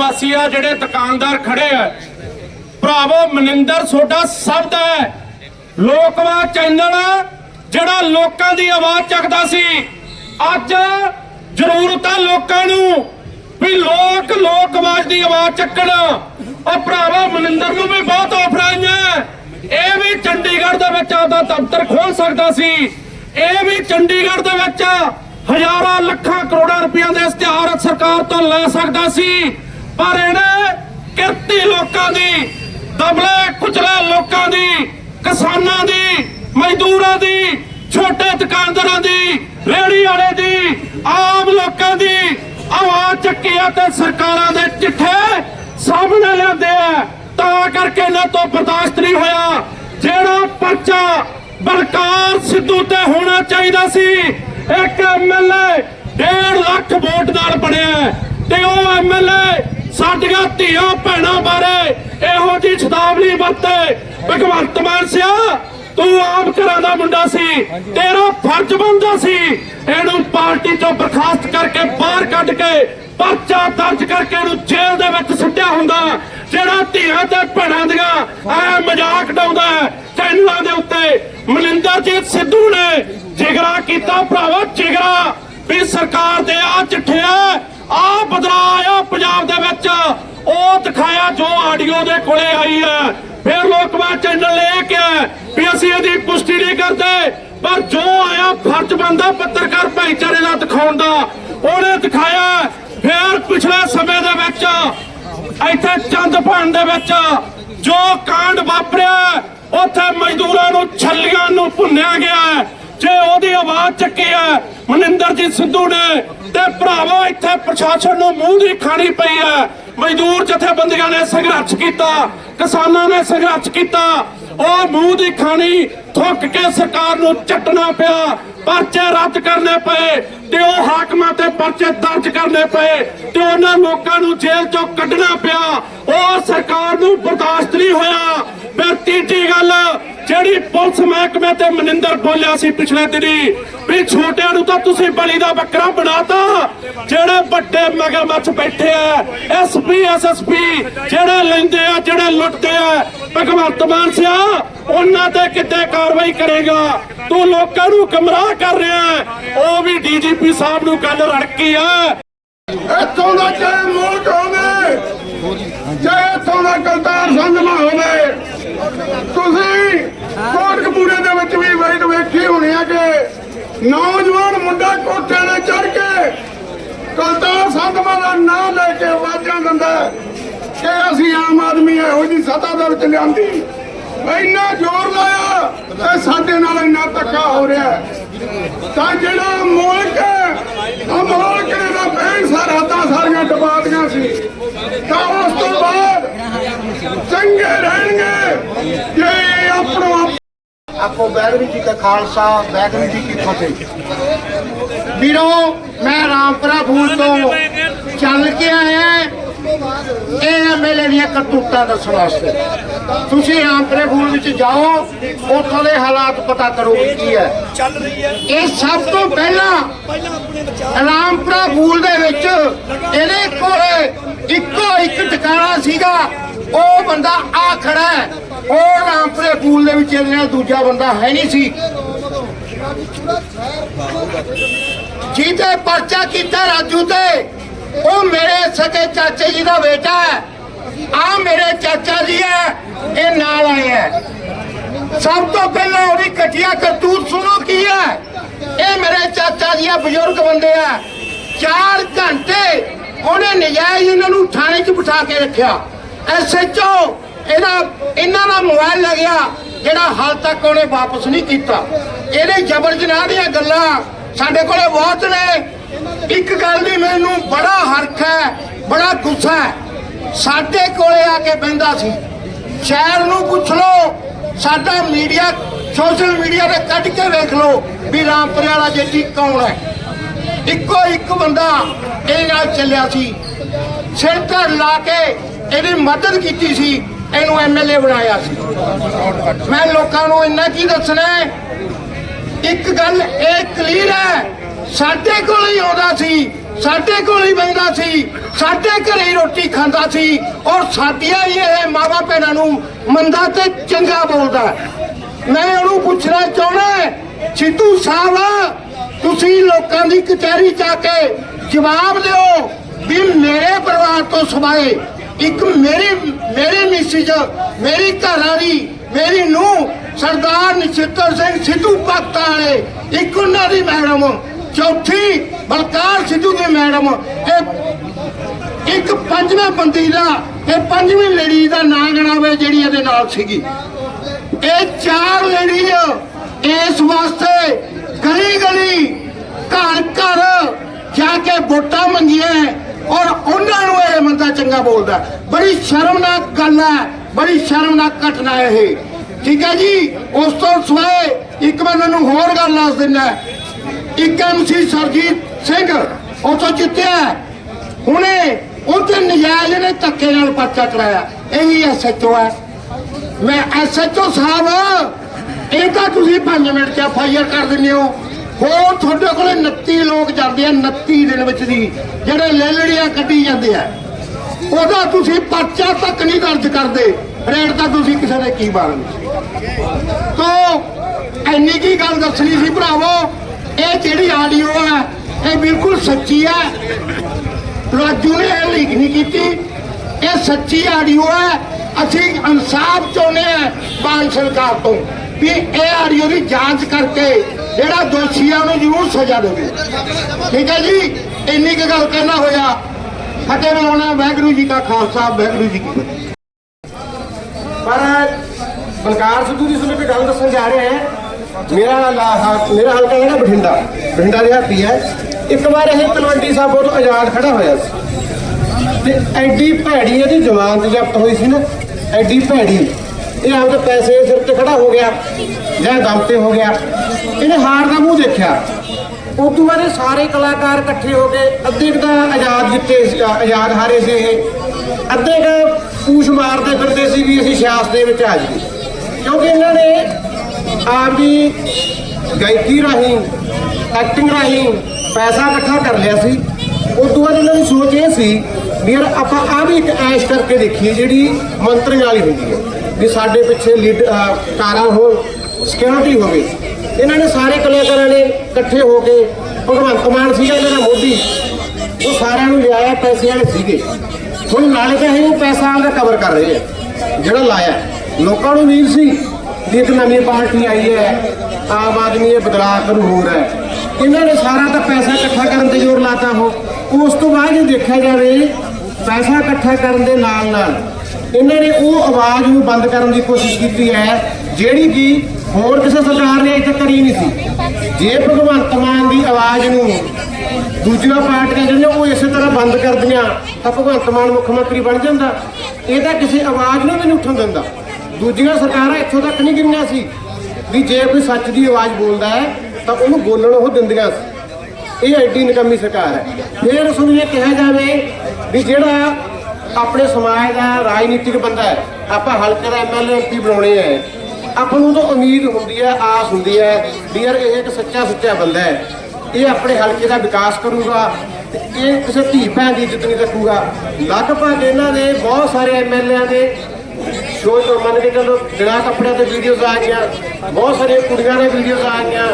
ਵਾਸੀ ਆ ਜਿਹੜੇ ਦੁਕਾਨਦਾਰ ਖੜੇ ਆ। ਭਰਾਵੋ, ਮਨਿੰਦਰ ਸੋਡਾ ਸ਼ਬਦ ਹੈ। ਲੋਕਵਾ ਚੈਨਲ ਜਿਹੜਾ ਲੋਕਾਂ ਦੀ ਆਵਾਜ਼ ਚੱਕਦਾ ਸੀ। ਅੱਜ ਜ਼ਰੂਰਤ ਆ ਲੋਕਾਂ ਨੂੰ ਵੀ ਲੋਕ ਲੋਕ ਦੀ ਆਵਾਜ਼ ਚੱਕਣ। ਉਹ ਭਰਾਵਾ, ਮਨਿੰਦਰ ਨੂੰ ਵੀ ਬਹੁਤ ਆਫਰਾਂ ਆਈਆਂ। ਇਹ ਵੀ ਚੰਡੀਗੜ੍ਹ ਦੇ ਵਿੱਚ ਆਪਦਾ ਦਫ਼ਤਰ ਖੋਲ ਸਕਦਾ ਸੀ। ਇਹ ਵੀ ਚੰਡੀਗੜ੍ਹ ਦੇ ਵਿੱਚ ਹਜ਼ਾਰਾਂ ਲੱਖਾਂ ਕਰੋੜਾਂ ਰੁਪਈਆਂ ਦੇ ਇਸ਼ਤਿਹਾਰ ਸਰਕਾਰ ਤੋਂ ਲੈ ਸਕਦਾ ਸੀ। ਪਰ ਇਹਨੇ ਕਿਰਤੀ ਲੋਕਾਂ ਦੀ, ਦਬਲੇ ਕੁਚਲੇ ਲੋਕਾਂ ਦੀ, ਕਿਸਾਨਾਂ ਦੀ, ਮਜ਼ਦੂਰਾਂ ਦੀ, ਛੋਟੇ ਦੁਕਾਨਦਾਰਾਂ ਦੀ, ਰੇਹੜੀ ਵਾਲੇ ਦੀ, ਆਮ ਲੋਕਾਂ ਦੀ ਆਵਾਜ਼ ਚੱਕੀ ਆ ਤੇ ਸਰਕਾਰਾਂ ਦੇ ਚਿੱਠੇ ਸਾਹਮਣੇ ਲਿਆਂਦੇ ਆ। ਤਾਂ ਕਰਕੇ ਇਹਨਾਂ ਤੋਂ ਬਰਦਾਸ਼ਤ ਨਹੀਂ ਹੋਇਆ। ਜਿਹੜਾ ਪਰਚਾ ਬਲਕਾਰ ਸਿੱਧੂ ਤੇ ਹੋਣਾ ਚਾਹੀਦਾ ਸੀ, ਇੱਕ ਐਮਐਲਏ 1.5 ਲੱਖ ਵੋਟ ਨਾਲ ਬਣਿਆ। ਤੇ ਉਹ ਐਮਐਲਏ ਸਾਡੀਆਂ ਧੀਆਂ ਭੈਣਾਂ ਬਾਰੇ ਇਹੋ ਜੀ ਸ਼ਤਾਬਲੀ ਵਰਤੇ। ਭਗਵੰਤ ਮਾਨ ਸਿਆ, ਤੂੰ ਆਪ ਘਰਾਂ ਦਾ ਮੁੰਡਾ ਸੀ, ਤੇਰਾ ਫਰਜ਼ ਬਣਦਾ ਸੀ। ਇਹਨੂੰ ਪਾਰਟੀ ਤੋਂ ਬਰਖਾਸਤ ਕਰਕੇ ਬਾਹਰ ਕੱਢ ਕੇ ਪਰਚਾ ਦਰਜ ਕਰਕੇ ਇਹਨੂੰ ਜੇਲ੍ਹ ਦੇ ਵਿੱਚ ਸੁੱਟਿਆ ਹੁੰਦਾ। ਜਿਹੜਾ ਧੀਆਂ ਤੇ ਭੈਣਾਂ ਦੀਆਂ ਐ ਮਜ਼ਾਕ ਡਾਉਂਦਾ ਚੈਨਲਾਂ ਦੇ ਉੱਤੇ ਮਨਿੰਦਰਜੀਤ ਸਿੱਧੂ ਨੇ ਜਿਗਰਾ ਕੀਤਾ। ਭਰਾਵਾ, ਜਿਗਰਾ ਵੀ ਸਰਕਾਰ ਦੇ ਆ ਚਿੱਠਿਆ ਆ ਬਦਲਾ ਆਇਆ ਪੰਜਾਬ ਦੇ ਵਿੱਚ। ਉਹ ਦਿਖਾਇਆ ਜੋ ਆਡੀਓ ਦੇ ਕੋਲੇ ਆਈ ਹੈ। ਫਿਰ ਲੋਕਵਾ ਚੈਨਲ ਲੈ ਕੇ ਵੀ ਅਸੀਂ ਇਹਦੀ ਪੁਸ਼ਟੀ ਨਹੀਂ ਕਰਦੇ। ਪਰ ਜੋ ਆਇਆ ਫਰਜ਼ ਬੰਦਾ ਪੱਤਰਕਾਰ ਭਾਈਚਾਰੇ ਦਾ ਦਿਖਾਉਣ ਦਾ, ਉਹਨੇ ਦਿਖਾਇਆ। ਫਿਰ ਪਿਛਲੇ ਸਮੇਂ ਦੇ ਵਿੱਚ ਇੱਥੇ ਚੰਦ ਭਾਣ ਦੇ ਵਿੱਚ ਜੋ ਕਾਂਡ ਵਾਪਰਿਆ, ਉੱਥੇ ਮਜ਼ਦੂਰਾਂ ਨੂੰ ਛੱਲੀਆਂ ਨੂੰ ਭੁੰਨਿਆ ਗਿਆ। ਜੇ ਉਹਦੀ ਆਵਾਜ਼ ਚੱਕੀ ਹੈ। ਮਨਿੰਦਰਜੀਤ ਸਿੱਧੂ ਨੇ ਤੇ ਭਰਾਵੋ ਇੱਥੇ ਪ੍ਰਸ਼ਾਸਨ ਨੂੰ ਮੂੰਹ ਦੀ ਖਾਣੀ ਪਈ ਹੈ। ਮਜ਼ਦੂਰ ਜਥੇਬੰਦੀਆਂ ਨੇ ਸੰਘਰਸ਼ ਕੀਤਾ, ਕਿਸਾਨਾਂ ਨੇ ਸੰਘਰਸ਼ ਕੀਤਾ। ਉਹ ਮੂੰਹ ਦੀ ਖਾਣੀ, ਥੁੱਕ ਕੇ ਸਰਕਾਰ ਨੂੰ ਚੱਟਣਾ ਪਿਆ, ਪਰਚੇ ਰੱਦ ਕਰਨੇ ਪਏ। ਤੇ ਉਹ ਹਾਕਮਾਂ ਤੇ ਪਰਚੇ ਦਰਜ ਕਰਨੇ ਪਏ ਤੇ ਉਹਨਾਂ ਲੋਕਾਂ ਨੂੰ ਜੇਲ੍ਹ ਚੋਂ ਕੱਢਣਾ ਪਿਆ। ਉਹ ਸਰਕਾਰ ਨੂੰ ਬਰਦਾਸ਼ਤ ਨਹੀਂ ਹੋਇਆ। ਫਿਰ ਤੀਜੀ ਗੱਲ, ਜਿਹੜੀ ਪੁਲਿਸ ਮਹਿਕਮੇ ਤੇ ਮਨਿੰਦਰ ਬੋਲਿਆ ਸੀ ਪਿਛਲੇ ਦਿਨੀ ਵੀ ਛੋਟਿਆਂ ਨੂੰ ਤਾਂ ਤੁਸੀਂ ਬਲੀ ਦਾ ਬੱਕਰਾ ਬਣਾਤਾ, ਜਿਹੜੇ ਵੱਡੇ ਮਗਰਮੱਛ ਬੈਠੇ ਆ ਐਸਪੀ ਐਸਐਸਪੀ ਜਿਹੜੇ ਲੈਂਦੇ ਆ, ਜਿਹੜੇ ਲੁੱਟਦੇ ਆ, ਭਗਵੰਤ ਮਾਨ ਸਿਆ, ਉਹਨਾਂ ਤੇ ਕਿੱਥੇ ਕਾਰਵਾਈ ਕਰੇਗਾ? ਤੂੰ ਲੋਕਾਂ ਨੂੰ ਗਮਰਾਹ ਕਰ ਰਿਹਾ ਉਹ ਵੀ ਡੀਜੀਪੀ ਸਾਹਿਬ ਨੂੰ ਗੱਲ ਰੜਕੀ ਆ। ਇੱਥੋਂ ਦਾ ਚਾਹੇ ਮੁਲਕ ਹੋਵੇ ਚਾਹੇ ਇੱਥੋਂ ਦਾ ਕਲਤਾਰ ਸੰਗਮਾ ਹੋਵੇ। ਤੁਸੀਂ ਕੋਟਕਪੂਰੇ ਦੇ ਵਿੱਚ ਵੀ ਵੇਟ ਵੇਖੀ ਹੋਣੀ ਆ ਕਿ ਨੌਜਵਾਨ ਮੁੰਡਾ ਕੋਠੇ ਤੇ ਚੜ ਕੇ ਕਲਤਾਰ ਸੰਗਮਾ ਦਾ ਨਾਂ ਲੈ ਕੇ ਆਵਾਜ਼ਾਂ ਦਿੰਦਾ ਕਿ ਅਸੀਂ ਆਮ ਆਦਮੀ ਇਹੋ ਜੀ ਸਤਾ ਦੇ ਵਿੱਚ ਲਿਆਂਦੀ। ਇੰਨਾ ਜ਼ੋਰ ਲਾਇਆ ਤੇ ਸਾਡੇ ਨਾਲ ਇੰਨਾ ਧੱਕਾ ਹੋ ਰਿਹਾ ਤਾਂ ਜਿਹੜਾ ਮੁਲਕ ਆ ਮੁਲਕ ਨੇ ਦਾ ਬੈਂਕ ਸਰਹੱਦਾਂ ਸਾਰੀਆਂ ਦਬਾਤੀਆਂ ਸੀ। ਤਾਂ ਉਸ ਤੋਂ ਬਾਅਦ ਚੰਗੇ ਰਹਿਣਗੇ ਜੇ ਆਪਣੋ ਆਪੋ ਵੈਗਰੂ ਜੀ ਕਾ ਖਾਲਸਾ ਵੈਗਰੂ ਜੀ ਕੀ ਫਤਿਹ। ਵੀਰੋ, ਮੈਂ ਰਾਮਪੁਰਾ ਫੂਲ ਤੋਂ ਚੱਲ ਕੇ ਆਇਆ ਐਮਐਲਏ ਦੀਆਂ ਕਰਤੂਤਾਂ ਦੱਸਣ ਵਾਸਤੇ। ਤੁਸੀਂ ਰਾਮਪੁਰੇ ਫੂਲ ਵਿੱਚ ਜਾਓ ਉੱਥੋਂ ਦੇ ਹਾਲਾਤ ਪਤਾ ਕਰੋ ਕੀ ਹੈ। ਇਹ ਸਭ ਤੋਂ ਪਹਿਲਾਂ ਰਾਮਪੁਰਾ ਫੂਲ ਦੇ ਵਿੱਚ ਇਹਦੇ ਕੋਲੇ ਇੱਕੋ ਇੱਕ ਟਿਕਾਣਾ ਸੀਗਾ ਉਹ ਬੰਦਾ ਆ ਖੜਾ ਹੈ। ਉਹ ਰਾਮਪੁਰੇ ਫੂਲ ਦੇ ਵਿੱਚ ਇਹਦੇ ਨਾਲ ਦੂਜਾ ਬੰਦਾ ਹੈ ਨਹੀਂ ਸੀ। ਜਿਹਦੇ ਪਰਚਾ ਕੀਤਾ ਰਾਜੂ ਤੇ ਉਹ ਮੇਰੇ ਸਕੇ ਚਾਚੇ ਜੀ ਦਾ ਬੇਟਾ ਹੈ। ਆ ਮੇਰੇ ਚਾਚਾ ਜੀ ਹੈ ਇਹ ਨਾਲ ਆਏ ਹੈ ਸਭ ਤੋਂ ਪਹਿਲਾਂ ਉਹਦੀ ਕਟਿਆ ਕਰਤੂਤ ਸੁਣੋ ਕੀ ਹੈ ਇਹ ਮੇਰੇ ਚਾਚਾ ਜੀ ਆ ਬਜ਼ੁਰਗ ਬੰਦੇ ਆ 4 ਘੰਟੇ ਉਹਨੇ ਨਜਾਇਜ਼ ਇਹਨਾਂ ਨੂੰ ਥਾਣੇ 'ਚ ਬਿਠਾ ਕੇ ਰੱਖਿਆ। ਐਸਐਚਓ ਇਹਦਾ, ਇਹਨਾਂ ਦਾ ਮੋਬਾਈਲ ਲੱਗਿਆ ਜਿਹੜਾ ਹਾਲ ਤੱਕ ਉਹਨੇ ਵਾਪਸ ਨਹੀਂ ਕੀਤਾ। ਇਹਦੇ ਜਬਰ ਜਨਾਹ ਦੀਆਂ ਗੱਲਾਂ ਸਾਡੇ ਕੋਲੇ ਬਹੁਤ ਨੇ। ਇੱਕ ਗੱਲ ਦੀ ਮੈਨੂੰ ਬੜਾ ਹਰਖ ਹੈ, ਬੜਾ ਗੁੱਸਾ ਹੈ। ਸਾਡੇ ਕੋਲੇ ਆ ਕੇ ਬਹਿੰਦਾ ਸੀ। ਸ਼ਹਿਰ ਨੂੰ ਪੁੱਛ ਲਓ, ਸਾਡਾ ਮੀਡੀਆ ਸੋਸ਼ਲ ਮੀਡੀਆ ਤੇ ਕੱਢ ਕੇ ਵੇਖ ਲਓ ਵੀ ਰਾਮਪੁਰੇ ਵਾਲਾ ਜੇਠੀ ਕੌਣ ਹੈ। ਇੱਕੋ ਇੱਕ ਬੰਦਾ ਇਹ ਨਾਲ ਚੱਲਿਆ ਸੀ। ਸਿਰ ਧੜ ਲਾ ਕੇ ਇਹਦੀ ਮਦਦ ਕੀਤੀ ਸੀ, ਇਹਨੂੰ ਐਮਐਲਏ ਬਣਾਇਆ ਸੀ। ਮੈਂ ਲੋਕਾਂ ਨੂੰ ਇੰਨਾ ਕੀ ਦੱਸਣਾ ਹੈ? ਇੱਕ ਗੱਲ ਇਹ ਕਲੀਅਰ ਹੈ, ਸਾਡੇ ਕੋਲ ਹੀ ਆਉਂਦਾ ਸੀ ਸਾਡੇ ਕੋਲ ਹੀ ਬੈਠਦਾ ਸੀ, ਸਾਡੇ ਘਰੇ ਰੋਟੀ ਖਾਂਦਾ ਸੀ ਔਰ ਸਾਡੀਆਂ ਹੀ ਇਹ ਮਾਵਾ ਭੈਣਾਂ ਨੂੰ ਮੰਦਾ ਤੇ ਚੰਗਾ ਬੋਲਦਾ ਮੈਂ ਉਹਨੂੰ ਪੁੱਛਣਾ ਚਾਹੁੰਦਾ ਸਿੱਧੂ ਸਾਹਿਬ, ਤੁਸੀਂ ਲੋਕਾਂ ਦੀ ਕਚਹਿਰੀ ਜਾ ਕੇ ਜਵਾਬ ਦਿਓ ਵੀ ਮੇਰੇ ਪਰਿਵਾਰ ਤੋਂ ਸਵਾਏ ਇੱਕ ਮੇਰੀ, ਮੇਰੇ ਮਿਸਿਜ ਮੇਰੀ ਘਰ ਵਾਲੀ ਮੇਰੀ ਨੂੰ ਸਰਦਾਰ ਨਛੱਤਰ ਸਿੰਘ ਸਿੱਧੂ ਭਗਤਾਂ ਵਾਲੇ, ਇੱਕ ਉਹਨਾਂ ਦੀ ਮੈਡਮ। ਚੌਥੀ ਬਲਕਾਰ ਸਿੱਧੂ ਦੀ ਮੈਡਮ। ਇਹ ਇੱਕ ਪੰਜਵੇਂ ਬੰਦੀ ਦਾ ਇਹ ਪੰਜਵੀਂ ਲੜੀ ਦਾ ਨਾਂ ਗਣਾਵੇ ਜਿਹੜੀ ਇਹਦੇ ਨਾਲ ਸੀਗੀ। ਇਹ ਚਾਰ ਲੜੀ ਇਸ ਵਾਸਤੇ ਗਲੀ ਗਲੀ, ਘਰ ਘਰ ਜਾ ਕੇ ਵੋਟਾਂ ਮੰਗੀਆਂ ਔਰ ਉਹਨਾਂ ਨੂੰ ਇਹ ਬੰਦਾ ਚੰਗਾ ਬੋਲਦਾ ਬੜੀ ਸ਼ਰਮਨਾਕ ਗੱਲ ਹੈ, ਬੜੀ ਸ਼ਰਮਨਾਕ ਘਟਨਾ ਹੈ ਇਹ। ਠੀਕ ਹੈ ਜੀ? ਉਸ ਤੋਂ ਸਵਾਏ ਇੱਕ ਮੈਂ ਤੁਹਾਨੂੰ ਹੋਰ ਗੱਲ ਦੱਸ ਦਿੰਦਾ ਇੱਕ ਐਮਸੀ ਸਰਜੀਤ ਸਿੰਘ ਉਥੋਂ ਜਿੱਤਿਆ ਹੁਣੇ ਉਹਤੇ ਨਜਾਇਜ਼ ਨੇ ਧੱਕੇ ਨਾਲ ਪਰਚਾ ਕਰਾਇਆ। ਇਹੀ ਐਸਐਚਓ ਹੈ। ਮੈਂ ਐਸਐਚਓ ਸਾਹਿਬ, ਇਹ ਤਾਂ ਤੁਸੀਂ 5 ਮਿੰਟ ਚ ਐਫਆਈਆਰ ਕਰ ਦਿੰਦੇ ਹੋ। ਹੋਰ ਤੁਹਾਡੇ ਕੋਲੇ 29 ਲੋਕ ਜਾਂਦੇ ਆ 29 ਦਿਨ ਵਿੱਚ ਦੀ, ਜਿਹੜੇ ਲੇਲੜੀਆਂ ਕੱਢੀ ਜਾਂਦੇ ਆ। ਉਹਦਾ ਤੁਸੀਂ ਪਰਚਾ ਤੱਕ ਨਹੀਂ ਦਰਜ ਕਰਦੇ। ਰੇਟ ਤਾਂ ਤੁਸੀਂ ਕਿਸੇ ਦੇ ਕੀ ਬਾਲਣੀ ਤੋ ਐਨੀ ਕੀ ਗੱਲ ਦੱਸਣੀ ਸੀ ਭਰਾਵੋ? ਇਹ ਜਿਹੜੀ ਆਡੀਓ ਹੈ ਇਹ ਬਿਲਕੁਲ ਸੱਚੀ ਹੈ ਰਾਜੂ ਨੇ ਇਹ ਲੀਕ ਨਹੀਂ ਕੀਤੀ। ਇਹ ਸੱਚੀ ਆਡੀਓ ਹੈ ਅਸੀਂ ਇਨਸਾਫ ਚਾਹੁੰਦੇ ਆ ਬਾਲ ਸਰਕਾਰ ਤੋਂ ਵੀ ਇਹ ਆਡੀਓ ਦੀ ਜਾਂਚ ਕਰਕੇ ਜਿਹੜਾ ਦੋਸ਼ੀ ਆ ਉਹਨੂੰ ਜ਼ਰੂਰ ਸਜ਼ਾ ਦੇਵੇ। ਠੀਕ ਹੈ ਜੀ? ਇੰਨੀ ਕੁ ਗੱਲ ਕਰਨਾ ਹੋਇਆ। ਫਤਿਹ ਬੁਲਾਉਣਾ ਵਾਹਿਗੁਰੂ ਜੀ ਕਾ ਖਾਲਸਾ। ਵਾਹਿਗੁਰੂ ਜੀ ਕੀ ਫਤਿਹ। ਪਰ ਬਲਕਾਰ ਸਿੱਧੂ ਦੀ ਤੁਹਾਨੂੰ ਇੱਕ ਗੱਲ ਦੱਸਣ ਜਾ ਰਹੇ ਹਾਂ। ਮੇਰਾ ਲਾ- ਹਾ- ਮੇਰਾ ਹਲਕਾ ਹੈ ਨਾ ਬਠਿੰਡਾ। ਬਠਿੰਡਾ ਦੇ ਹੱਥੀ ਹੈ। ਇੱਕ ਵਾਰ ਇਹ ਤਲਵੰਡੀ ਸਾਬੋ ਤੋਂ ਆਜ਼ਾਦ ਖੜਾ ਹੋਇਆ ਸੀ। ਤੇ ਐਡੀ ਭੈੜੀ ਇਹਦੀ ਜ਼ਮਾਨਤ ਜ਼ਬਤ ਹੋਈ ਸੀ ਨਾ, ਐਡੀ ਭੈੜੀ। ਇਹ ਆਪਦੇ ਪੈਸੇ ਸਿਰ ਤੇ ਖੜਾ ਹੋ ਗਿਆ, ਜਾਂ ਦਮ ਤੇ ਹੋ ਗਿਆ। ਇਹਨੇ ਹਾਰ ਦਾ ਮੂੰਹ ਦੇਖਿਆ। ਉਸ ਤੋਂ ਬਾਅਦ ਇਹ ਸਾਰੇ ਕਲਾਕਾਰ ਇਕੱਠੇ ਹੋ ਕੇ ਅੱਧੇ ਕੁ ਆਜ਼ਾਦ ਜਿੱਤੇ ਸੀ- ਆਜ਼ਾਦ ਹਾਰੇ ਸੀ ਇਹ। ਅੱਧੇ ਕ ਪੂਛ ਮਾਰਦੇ ਫਿਰਦੇ ਸੀ ਵੀ ਅਸੀਂ ਸਿਆਸਤ ਦੇ ਵਿੱਚ ਆ ਜਾਈਏ। ਕਿਉਂਕਿ ਇਹਨਾਂ ਨੇ ਆਪ ਆਪਦੀ ਗਾਇਕੀ ਰਾਹੀਂ ਐਕਟਿੰਗ ਰਾਹੀਂ ਪੈਸਾ ਇਕੱਠਾ ਕਰ ਲਿਆ ਸੀ। ਉਸ ਤੋਂ ਬਾਅਦ ਇਹਨਾਂ ਦੀ ਸੋਚ ਇਹ ਸੀ ਵੀ ਯਾਰ ਆਪਾਂ ਆ ਵੀ ਇੱਕ ਐਸ਼ ਕਰਕੇ ਦੇਖੀਏ ਜਿਹੜੀ ਮੰਤਰੀਆਂ ਵਾਲੀ ਹੁੰਦੀ ਹੈ, ਵੀ ਸਾਡੇ ਪਿੱਛੇ ਲੀਡ ਕਾਰਾਂ ਹੋਣ ਸਿਕਿਉਰਿਟੀ ਹੋਵੇ। ਇਹਨਾਂ ਨੇ ਸਾਰੇ ਕਲਾਕਾਰਾਂ ਨੇ ਇਕੱਠੇ ਹੋ ਕੇ ਭਗਵੰਤ ਮਾਨ ਸੀਗਾ, ਇਹਨਾਂ ਦਾ ਮੋਢੀ ਉਹ ਸਾਰਿਆਂ ਨੂੰ ਲਿਆਇਆ ਪੈਸੇ ਵਾਲੇ ਸੀਗੇ। ਹੁਣ ਨਾਲੇ ਤਾਂ ਇਹ ਪੈਸਾ ਆਪਦਾ ਕਵਰ ਕਰ ਰਹੇ ਆ, ਜਿਹੜਾ ਲਾਇਆ। ਲੋਕਾਂ ਨੂੰ ਉਮੀਦ ਸੀ। ਇੱਕ ਨਵੀਂ ਪਾਰਟੀ ਆਈ ਹੈ, ਆਮ ਆਦਮੀ ਇਹ ਬਦਲਾਅ ਕਰੂ ਹੋ ਰਿਹਾ ਹੈ। ਇਹਨਾਂ ਨੇ ਸਾਰਾ ਤਾਂ ਪੈਸਾ ਇਕੱਠਾ ਕਰਨ ਤੇ ਜ਼ੋਰ ਲਾਤਾ ਹੋ ਉਸ ਤੋਂ ਬਾਅਦ ਜੇ ਦੇਖਿਆ ਜਾਵੇ, ਪੈਸਾ ਇਕੱਠਾ ਕਰਨ ਦੇ ਨਾਲ ਨਾਲ ਇਹਨਾਂ ਨੇ ਉਹ ਆਵਾਜ਼ ਨੂੰ ਬੰਦ ਕਰਨ ਦੀ ਕੋਸ਼ਿਸ਼ ਕੀਤੀ ਹੈ, ਜਿਹੜੀ ਕਿ ਹੋਰ ਕਿਸੇ ਸਰਕਾਰ ਨੇ ਇੱਥੇ ਕਰੀ ਨਹੀਂ ਸੀ। ਜੇ ਭਗਵੰਤ ਮਾਨ ਦੀ ਆਵਾਜ਼ ਨੂੰ ਦੂਜੀਆਂ ਪਾਰਟੀਆਂ ਜਿਹੜੀਆਂ ਉਹ ਇਸੇ ਤਰ੍ਹਾਂ ਬੰਦ ਕਰਦੀਆਂ, ਤਾਂ ਭਗਵੰਤ ਮਾਨ ਮੁੱਖ ਮੰਤਰੀ ਬਣ ਜਾਂਦਾ। ਇਹ ਤਾਂ ਕਿਸੇ ਆਵਾਜ਼ ਨੂੰ ਵੀ ਨਹੀਂ ਉੱਠਣ ਦਿੰਦਾ। ਦੂਜੀਆਂ ਸਰਕਾਰਾਂ ਇੱਥੋਂ ਤੱਕ ਨਹੀਂ ਗਈਆਂ ਸੀ ਵੀ ਜੇ ਕੋਈ ਸੱਚ ਦੀ ਆਵਾਜ਼ ਬੋਲਦਾ ਹੈ, ਤਾਂ ਉਹਨੂੰ ਬੋਲਣ ਉਹ ਦਿੰਦੀਆਂ ਸੀ। ਇਹ ਐਡੀ ਨਕਮੀ ਸਰਕਾਰ ਹੈ। ਫਿਰ ਉਸ ਨੂੰ ਇਹ ਕਿਹਾ ਜਾਵੇ ਵੀ ਜਿਹੜਾ ਆਪਣੇ ਸਮਾਜ ਦਾ ਰਾਜਨੀਤਿਕ ਬੰਦਾ ਹੈ, ਆਪਾਂ ਹਲਕੇ ਦਾ ਐਮਐਲਏ ਐਮਪੀ ਬਣਾਉਣੇ ਹੈ। ਆਪਾਂ ਨੂੰ ਤਾਂ ਉਮੀਦ ਹੁੰਦੀ ਹੈ, ਆਸ ਹੁੰਦੀ ਹੈ ਵੀ ਯਾਰ ਇਹ ਇੱਕ ਸੱਚਾ ਸੁੱਚਾ ਬੰਦਾ ਹੈ। ਇਹ ਆਪਣੇ ਹਲਕੇ ਦਾ ਵਿਕਾਸ ਕਰੂਗਾ ਤੇ ਇਹ ਕਿਸੇ ਧੀ ਭੈਣ ਦੀ ਇੱਜ਼ਤ ਨਹੀਂ ਰੱਖੂਗਾ। ਲਗਭਗ ਇਹਨਾਂ ਦੇ ਬਹੁਤ ਸਾਰੇ ਐਮਐਲਏ ਦੇ ਸ਼ੋਅ ਤੋਂ ਮੰਨ ਕੇ ਚੱਲੋ ਬਿਨਾਂ ਕੱਪੜਿਆਂ ਤੇ ਵੀਡੀਓਜ਼ ਆ ਗਈਆਂ, ਬਹੁਤ ਸਾਰੀਆਂ ਕੁੜੀਆਂ ਦੇ ਵੀਡੀਓਜ਼ ਆ ਗਈਆਂ।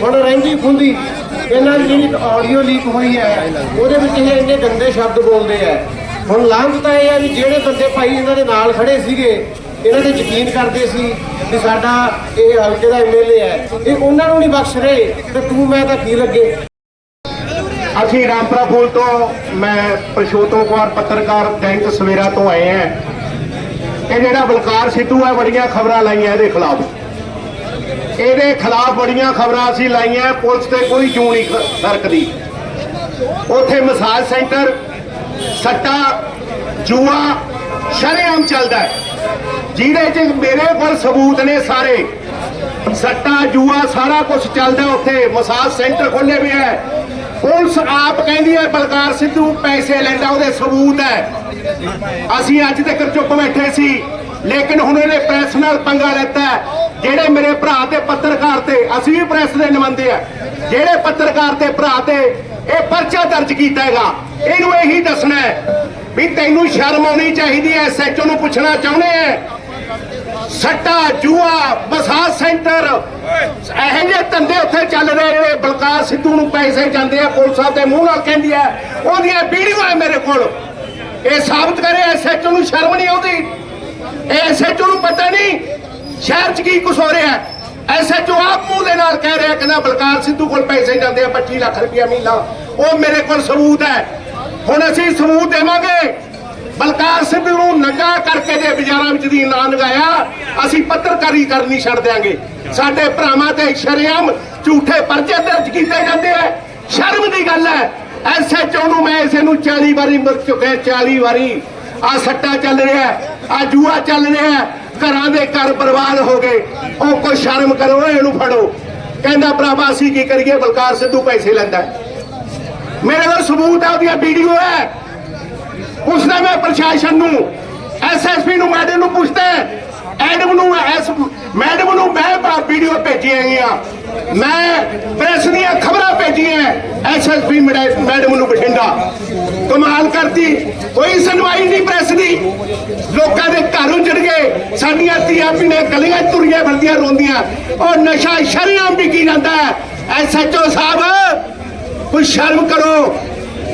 ਹੁਣ ਰਹਿੰਦੀ ਖੁੰਦੀ, ਇਹਨਾਂ ਦੀ ਜਿਹੜੀ ਆਡੀਓ ਲੀਕ ਹੋਈ ਹੈ, ਉਹਦੇ ਵਿੱਚ ਇਹ ਇੰਨੇ ਗੰਦੇ ਸ਼ਬਦ ਬੋਲਦੇ ਆ। ਹੁਣ ਲਾਂਭ ਤਾਂ ਇਹ ਹੈ ਵੀ ਜਿਹੜੇ ਬੰਦੇ ਭਾਈ ਇਹਨਾਂ ਦੇ ਨਾਲ ਖੜੇ ਸੀਗੇ, ਇਹਨਾਂ ਤੇ ਯਕੀਨ ਕਰਦੇ ਸੀ ਵੀ ਸਾਡਾ ਇਹ ਹਲਕੇ ਦਾ ਐਮਐਲਏ ਹੈ। ਇਹ ਉਹਨਾਂ ਨੂੰ ਨਹੀਂ ਬਖਸ਼ ਰਹੇ, ਤੇ ਤੂੰ ਮੈਂ ਤਾਂ ਕੀ ਲੱਗੇ? ਅਸੀਂ ਰਾਮਪੁਰਾ ਫੂਲ ਤੋਂ, ਮੈਂ ਪ੍ਰਸ਼ੋਤਮ ਕੁਮਾਰ ਪੱਤਰਕਾਰ ਦੈਨਿਕ ਸਵੇਰਾ ਤੋਂ ਆਏ ਹਾਂ। ਇਹ ਜਿਹੜਾ ਬਲਕਾਰ ਸਿੱਧੂ ਹੈ ਬੜੀਆਂ ਖਬਰਾਂ ਲਾਈਆਂ ਇਹਦੇ ਖਿਲਾਫ। ਇਹਦੇ ਖਿਲਾਫ ਬੜੀਆਂ ਖਬਰਾਂ ਅਸੀਂ ਲਾਈਆਂ, ਪੁਲਿਸ ਤੇ ਕੋਈ ਜੂ ਨਹੀਂ ਖ- ਸਰਕਦੀ ਉੱਥੇ ਮਸਾਜ ਸੈਂਟਰ, ਸੱਟਾ, ਜੂਆ, ਸ਼ਰੇਆਮ ਚੱਲਦਾ। ਜਿਹਦੇ 'ਚ ਮੇਰੇ ਕੋਲ ਸਬੂਤ ਨੇ ਸਾਰੇ। ਸੱਟਾ, ਜੂਆ, ਸਾਰਾ ਕੁਝ ਚੱਲਦਾ ਉੱਥੇ। ਮਸਾਜ ਸੈਂਟਰ ਖੋਲੇ ਵੀ ਹੈ। ਪੁਲਿਸ ਆਪ ਕਹਿੰਦੀ ਹੈ, ਬਲਕਾਰ ਸਿੱਧੂ ਪੈਸੇ ਲੈਂਦਾ, ਉਹਦੇ ਸਬੂਤ ਹੈ। ਅਸੀਂ ਅੱਜ ਤੱਕ ਚੁੱਪ ਬੈਠੇ ਸੀ, ਲੇਕਿਨ ਹੁਣ ਇਹਨੇ ਪ੍ਰੈਸ ਨਾਲ ਪੰਗਾ ਲੈਤਾ ਜਿਹੜੇ ਮੇਰੇ ਭਰਾ ਤੇ ਪੱਤਰਕਾਰ ਤੇ, ਅਸੀਂ ਵੀ ਪ੍ਰੈਸ ਦੇ ਨੁਮਾਇੰਦੇ ਆ ਜਿਹੜੇ ਪੱਤਰਕਾਰ ਤੇ ਭਰਾ ਤੇ ਇਹ ਪਰਚਾ ਦਰਜ ਕੀਤਾ ਹੈਗਾ, ਇਹਨੂੰ ਇਹੀ ਦੱਸਣਾ ਵੀ ਤੈਨੂੰ ਸ਼ਰਮ ਆਉਣੀ ਚਾਹੀਦੀ ਹੈ ਐਸਐਚਓ ਨੂੰ ਪੁੱਛਣਾ ਚਾਹੁੰਦੇ ਹੈ। ਸੱਟਾ ਜੂਆ ਮਸਾਜ ਸੈਂਟਰ। ਇਹੋ ਜਿਹੇ ਧੰਦੇ ਉੱਥੇ ਚੱਲ ਰਹੇ ਜਿਹੜੇ ਬਲਕਾਰ ਸਿੱਧੂ ਨੂੰ ਪੈਸੇ ਜਾਂਦੇ ਆ, ਪੁਲਿਸ ਆਪਦੇ ਮੂੰਹ ਨਾਲ ਕਹਿੰਦੀ ਆ, ਉਹਦੀਆਂ ਵੀਡੀਓ ਮੇਰੇ ਕੋਲ। ਇਹ ਸਾਬਤ ਕਰੇ ਐਸਐਚਓ ਨੂੰ ਸ਼ਰਮ ਨਹੀਂ ਆਉਂਦੀ। ਐਸਐਚਓ ਨੂੰ ਪਤਾ ਨਹੀਂ, ਸ਼ਹਿਰ 'ਚ ਕੀ ਕੁਛ ਹੋ ਰਿਹਾ। ਐਸਐਚਓ ਆਪ ਮੂੰਹ ਦੇ ਨਾਲ ਕਹਿ ਰਿਹਾ, ਕਹਿੰਦਾ ਬਲਕਾਰ ਸਿੱਧੂ ਕੋਲ ਪੈਸੇ ਜਾਂਦੇ ਆ 25 ਲੱਖ ਰੁਪਇਆ ਮਹੀਨਾ। ਉਹ ਮੇਰੇ ਕੋਲ ਸਬੂਤ ਹੈ। ਹੁਣ ਅਸੀਂ ਸਬੂਤ ਦੇਵਾਂਗੇ। ਬਲਕਾਰ ਸਿੱਧੂ ਕਰਕੇ ਜੇ ਬਾਜ਼ਾਰਾਂ ਵਿੱਚ ਦੀ ਨਾਂ ਲਗਾਇਆ, ਅਸੀਂ ਪੱਤਰਕਾਰੀ ਕਰਨੀ ਛੱਡ ਦਿਆਂਗੇ। ਸਾਡੇ ਭਰਾਵਾਂ ਤੇ ਸ਼ਰੇਆਮ ਝੂਠੇ ਪਰਚੇ ਦਰਜ ਕੀਤੇ ਜਾਂਦੇ ਆ। ਸ਼ਰਮ ਦੀ ਗੱਲ ਹੈ। ਐਸਐਚਓ ਨੂੰ ਮੈਂ ਇਸੇ ਨੂੰ 40 ਵਾਰੀ ਮਿਲ ਚੁੱਕਿਆ 40 ਵਾਰੀ। ਆ ਸੱਟਾ ਚੱਲ ਰਿਹਾ ਆ ਜੂਆ ਚੱਲ ਰਿਹਾ ਘਰਾਂ ਦੇ ਘਰ ਬਰਬਾਦ ਹੋ ਗਏ। ਉਹ ਕੋਈ ਸ਼ਰਮ ਕਰੋ, ਇਹਨੂੰ ਫੜੋ। ਕਹਿੰਦਾ, ਭਰਾਵਾ, ਅਸੀਂ ਕੀ ਕਰੀਏ? ਬਲਕਾਰ ਸਿੱਧੂ ਪੈਸੇ ਲੈਂਦਾ ਮੇਰੇ ਕੋਲ ਸਬੂਤ ਹੈ, ਉਹਦੀਆਂ ਵੀਡੀਓ ਹੈ। ਪੁੱਛਦਾ ਮੈਂ ਪ੍ਰਸ਼ਾਸਨ ਨੂੰ ਐਸਐਸਪੀ ਨੂੰ ਮੈਡਮ ਨੂੰ ਪੁੱਛਦਾ ਐਡਮ ਨੂੰ ਐਸ ਮੈਡਮ ਨੂੰ ਮੈਂ ਵੀਡੀਓ ਭੇਜੀਆਂ ਗਈਆਂ। ਮੈਂ ਪ੍ਰੈਸ ਦੀਆਂ ਖਬਰਾਂ ਭੇਜੀਆਂ। ਐਸਐਸਪੀ ਮੈਡਮ ਨੂੰ ਬਠਿੰਡਾ। ਕਮਾਲ ਕਰਤੀ। ਕੋਈ ਸੁਣਵਾਈ ਨਹੀਂ ਪ੍ਰੈਸ ਦੀ। ਲੋਕਾਂ ਦੇ ਘਰ ਉੱਜੜ ਗਏ। ਸਾਡੀਆਂ ਧੀਆਂ ਨੇ ਗਲੀਆਂ 'ਚ ਤੁਰੀਆਂ ਫਿਰਦੀਆਂ ਰੋਂਦੀਆਂ। ਉਹ ਨਸ਼ਾ ਸ਼ਰੇਆਮ ਵਿਕੀ ਜਾਂਦਾ ਐਸਐਚਓ ਸਾਹਿਬ, ਕੋਈ ਸ਼ਰਮ ਕਰੋ।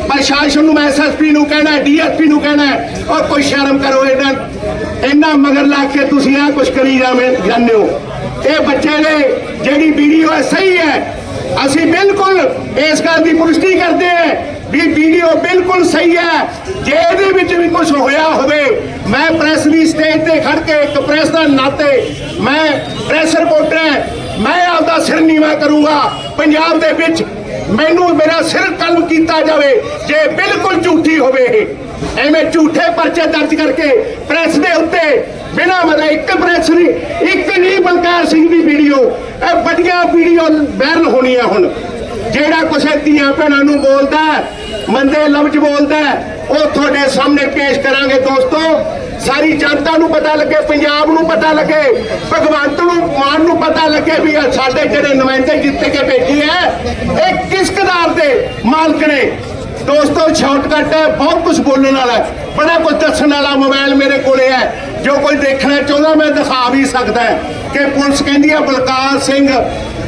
ਪ੍ਰਸ਼ਾਸਨ ਨੂੰ ਮੈਂ ਐਸਐਸਪੀ ਨੂੰ ਕਹਿਣਾ ਡੀਐਸਪੀ ਨੂੰ ਕਹਿਣਾ ਉਹ ਕੋਈ ਸ਼ਰਮ ਕਰੋ ਇਹਨਾਂ ਇਹਨਾਂ ਮਗਰ ਲੱਗ ਕੇ ਤੁਸੀਂ ਆ ਕੁਛ ਕਰੀ ਜਾਵੇਂ, ਜਾਂਦੇ ਹੋ। ਇਹ ਬੱਚੇ ਨੇ, ਜਿਹੜੀ ਵੀਡੀਓ ਹੈ, ਸਹੀ ਹੈ। ਅਸੀਂ ਬਿਲਕੁਲ ਇਸ ਗੱਲ ਦੀ ਪੁਸ਼ਟੀ ਕਰਦੇ ਹਾਂ ਵੀ ਵੀਡੀਓ ਬਿਲਕੁਲ ਸਹੀ ਹੈ। ਜੇ ਇਹਦੇ ਵਿੱਚ ਵੀ ਕੁਝ ਹੋਇਆ ਹੋਵੇ, ਮੈਂ ਪ੍ਰੈਸ ਦੀ ਸਟੇਜ ਤੇ ਖੜ ਕੇ ਇੱਕ ਪ੍ਰੈਸ ਦਾ ਨਾਤੇ, ਮੈਂ ਪ੍ਰੈਸ ਰਿਪੋਰਟਰ ਹਾਂ, ਮੈਂ ਆਪਦਾ ਸਿਰ ਨੀਵਾ ਕਰੂੰਗਾ। ਪੰਜਾਬ ਦੇ ਵਿੱਚ ਮੈਨੂੰ ਮੇਰਾ ਸਿਰ ਕਲਮ ਕੀਤਾ ਜਾਵੇ, ਜੇ ਬਿਲਕੁਲ ਝੂਠੀ ਹੋਵੇ। ਐਵੇਂ ਝੂਠੇ ਪਰਚੇ ਦਰਜ ਕਰਕੇ ਪ੍ਰੈਸ ਦੇ ਉੱਤੇ ਬਿਨਾਂ ਮਤਲਬ ਇੱਕ ਪ੍ਰੈਸ ਨਹੀਂ, ਇੱਕ ਨਹੀਂ ਬਲਕਾਰ ਸਿੰਘ ਦੀ ਵੀਡੀਓ, ਇਹ ਵੱਡੀਆਂ ਵੀਡੀਓ ਵਾਇਰਲ ਹੋਣੀਆਂ ਹੁਣ। ਜਿਹੜਾ ਕੁਛ ਧੀਆਂ ਭੈਣਾਂ ਨੂੰ ਬੋਲਦਾ ਮੰਦੇ ਲਫ਼ਜ਼ ਬੋਲਦਾ ਉਹ ਤੁਹਾਡੇ ਸਾਹਮਣੇ ਪੇਸ਼ ਕਰਾਂਗੇ ਦੋਸਤੋ। ਸਾਰੀ ਜਨਤਾ ਨੂੰ ਪਤਾ ਲੱਗੇ, ਪੰਜਾਬ ਨੂੰ ਪਤਾ ਲੱਗੇ, ਭਗਵੰਤ ਨੂੰ, ਮਾਨ ਨੂੰ ਪਤਾ ਲੱਗੇ ਵੀ ਇਹ ਸਾਡੇ ਜਿਹੜੇ ਨੁਮਾਇੰਦੇ ਜਿੱਤ ਕੇ ਭੇਜੀ ਹੈ, ਇਹ ਕਿਸ ਕਦਾਰ ਦੇ ਮਾਲਕ ਨੇ? ਦੋਸਤੋ ਸ਼ਾਰਟਕਟ ਹੈ, ਬਹੁਤ ਕੁਝ ਬੋਲਣ ਵਾਲਾ ਬੜਾ ਕੁਝ ਦੱਸਣ ਵਾਲਾ ਮੋਬਾਈਲ ਮੇਰੇ ਕੋਲੇ ਹੈ। ਜੋ ਕੋਈ ਦੇਖਣਾ ਚਾਹੁੰਦਾ, ਮੈਂ ਦਿਖਾ ਵੀ ਸਕਦਾ ਕਿ ਪੁਲਿਸ ਕਹਿੰਦੀ ਹੈ, ਬਲਕਾਰ ਸਿੰਘ,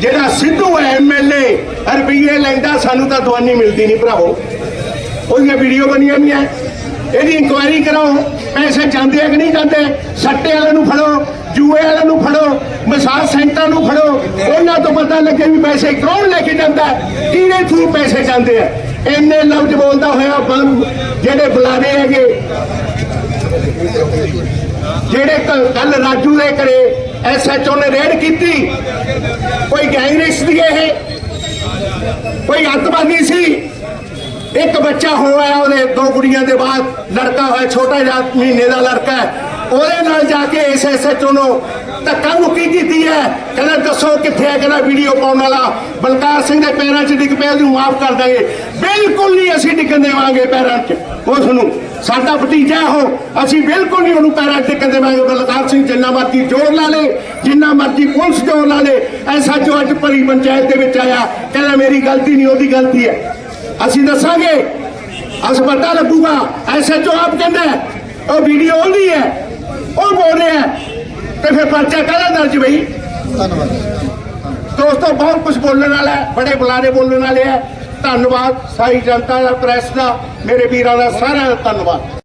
ਜਿਹੜਾ ਸਿੱਧੂ ਹੈ ਐਮਐਲਏ ਰੁਪਈਏ ਲੈਂਦਾ, ਸਾਨੂੰ ਤਾਂ ਦਵਾਨੀ ਮਿਲਦੀ ਨਹੀਂ, ਭਰਾਵੋ। ਉਹਦੀਆਂ ਵੀਡੀਓ ਬਣੀਆਂ ਵੀ ਹੈ। ਇਹਦੀ ਇਨਕੁਆਇਰੀ ਕਰਾਓ। ਪੈਸੇ ਜਾਂਦੇ ਆ ਕਿ ਨਹੀਂ ਜਾਂਦੇ? ਸੱਟੇ ਵਾਲੇ ਨੂੰ ਫੜੋ, ਜੂਏ ਵਾਲੇ ਨੂੰ ਫੜੋ ਮਸਾਜ ਸੈਂਟਰ ਨੂੰ ਫੜੋ। ਉਹਨਾਂ ਤੋਂ ਪਤਾ ਲੱਗੇ ਵੀ ਪੈਸੇ ਕੌਣ ਲੈ ਕੇ ਜਾਂਦਾ ਕਿਹਦੇ ਥਰੂ ਪੈਸੇ ਜਾਂਦੇ ਆ? ਇੰਨੇ ਲਫ਼ਜ਼ ਬੋਲਦਾ ਹੋਇਆ ਬੰਦ, ਜਿਹੜੇ ਬੁਲਾਰੇ ਹੈਗੇ। ਜਿਹੜੇ ਕੱਲ ਰਾਜੂ ਦੇ ਘਰੇ ਐਸਐਚਓ ਨੇ ਰੇਡ ਕੀਤੀ। ਕੋਈ ਗੈਂਗਰੇਸ ਦੀ ਇਹ? ਕੋਈ ਅੱਤਵਾਦੀ ਸੀ? ਇੱਕ ਬੱਚਾ ਹੋਇਆ ਉਹਦੇ, ਦੋ ਕੁੜੀਆਂ ਦੇ ਬਾਅਦ, ਲੜਕਾ ਹੋਇਆ, ਛੋਟਾ ਜਿਹਾ ਮਹੀਨੇ ਦਾ ਲੜਕਾ ਹੈ। ਉਹਦੇ ਨਾਲ ਜਾ ਕੇ ਇਸ ਐਸਐਚਓ ਨੂੰ ਧੱਕਾ ਮੁੱਕੀ ਕੀਤੀ ਹੈ। ਕਹਿੰਦਾ, ਦੱਸੋ ਕਿੱਥੇ ਹੈ? ਕਹਿੰਦਾ, ਵੀਡੀਓ ਪਾਉਣ ਵਾਲਾ। ਬਲਕਾਰ ਸਿੰਘ ਦੇ ਪੈਰਾਂ 'ਚ ਡਿੱਗ ਪਿਆ, ਉਹਨੂੰ ਮਾਫ ਕਰ ਦਾਂਗੇ। ਬਿਲਕੁਲ ਨਹੀਂ ਅਸੀਂ ਡਿੱਗਣ ਦੇਵਾਂਗੇ ਪੈਰਾਂ 'ਚ। ਉਸ ਨੂੰ ਸਾਡਾ ਭਤੀਜਾ ਉਹ। ਅਸੀਂ ਬਿਲਕੁਲ ਨਹੀਂ ਉਹਨੂੰ ਪੈਰਾਂ 'ਚ ਡਿੱਗਣ ਦੇਵਾਂਗੇ। ਬਲਕਾਰ ਸਿੰਘ ਜਿੰਨਾ ਮਰਜ਼ੀ ਜ਼ੋਰ ਲਾ ਲੇ, ਜਿੰਨਾ ਮਰਜ਼ੀ ਪੁਲਿਸ ਜ਼ੋਰ ਲਾ ਲੇ। ਐਸਾ ਜੋ ਅੱਜ ਭਰੀ ਪੰਚਾਇਤ ਦੇ ਵਿੱਚ ਆਇਆ। ਕਹਿੰਦਾ, ਮੇਰੀ ਗਲਤੀ ਨਹੀਂ, ਉਹਦੀ ਗਲਤੀ ਹੈ। ਅਸੀਂ ਦੱਸਾਂਗੇ ਅਸ ਪਤਾ ਲੱਗੂਗਾ ਐਸਐਚਓ ਆਪ ਕਹਿੰਦਾ ਉਹ ਵੀਡੀਓ ਉਹਦੀ ਹੈ ਉਹ ਬੋਲ ਰਿਹਾ। ਤੇ ਫਿਰ ਪਰਚਾ ਕਾਹਦਾ ਦਰਜ ਬਈ? ਦੋਸਤੋ ਬਹੁਤ ਕੁਝ ਬੋਲਣ ਵਾਲਾ ਹੈ ਬੜੇ ਬੁਲਾਰੇ ਬੋਲਣ ਵਾਲੇ ਹੈ। ਧੰਨਵਾਦ ਸਾਰੀ ਜਨਤਾ ਦਾ ਪ੍ਰੈਸ ਦਾ ਮੇਰੇ ਵੀਰਾਂ ਦਾ ਸਾਰਿਆਂ ਦਾ ਧੰਨਵਾਦ।